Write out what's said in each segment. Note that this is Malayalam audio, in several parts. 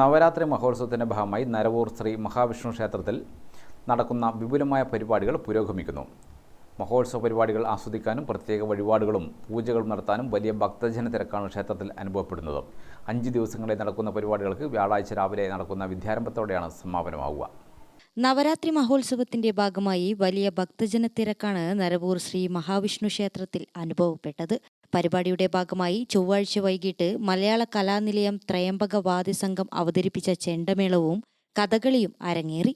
നവരാത്രി മഹോത്സവത്തിന്റെ ഭാഗമായി നരവൂർ ശ്രീ മഹാവിഷ്ണു ക്ഷേത്രത്തിൽ നടക്കുന്ന വിപുലമായ പരിപാടികൾ പുരോഗമിക്കുന്നു. മഹോത്സവ പരിപാടികൾ ആസ്വദിക്കാനും പ്രത്യേക വഴിപാടുകളും പൂജകളും നടത്താനും വലിയ ഭക്തജന തിരക്കാണ് ക്ഷേത്രത്തിൽ അനുഭവപ്പെടുന്നത്. അഞ്ച് ദിവസങ്ങളിൽ നടക്കുന്ന പരിപാടികൾക്ക് വ്യാഴാഴ്ച രാവിലെ നടക്കുന്ന വിദ്യാരംഭത്തോടെയാണ് സമാപനമാവുക. നവരാത്രി മഹോത്സവത്തിന്റെ ഭാഗമായി വലിയ ഭക്തജന തിരക്കാണ് നരവൂർ ശ്രീ മഹാവിഷ്ണു ക്ഷേത്രത്തിൽ അനുഭവപ്പെട്ടത്. പരിപാടിയുടെ ഭാഗമായി ചൊവ്വാഴ്ച വൈകിട്ട് മലയാള കലാനിലയം ത്രയംബക വാദ്യസംഘം അവതരിപ്പിച്ച ചെണ്ടമേളവും കഥകളിയും അരങ്ങേറി.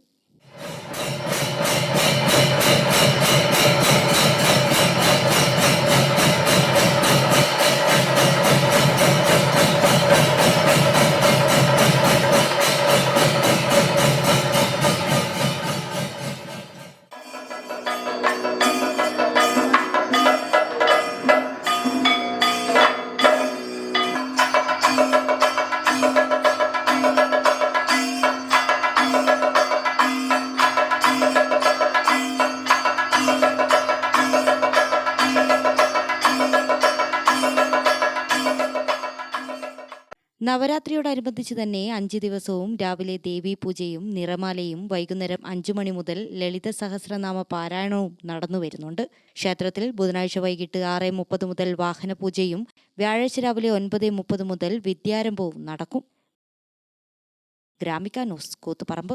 നവരാത്രിയോടനുബന്ധിച്ച് തന്നെ അഞ്ച് ദിവസവും രാവിലെ ദേവീ പൂജയും നിറമാലയും വൈകുന്നേരം അഞ്ചു മണി മുതൽ ലളിത സഹസ്രനാമ പാരായണവും നടന്നു വരുന്നുണ്ട്. ക്ഷേത്രത്തിൽ ബുധനാഴ്ച വൈകിട്ട് ആറ് മുപ്പത് മുതൽ വാഹന പൂജയും വ്യാഴാഴ്ച രാവിലെ ഒൻപത് മുപ്പത് മുതൽ വിദ്യാരംഭവും നടക്കും. Gramika news Koothuparamba.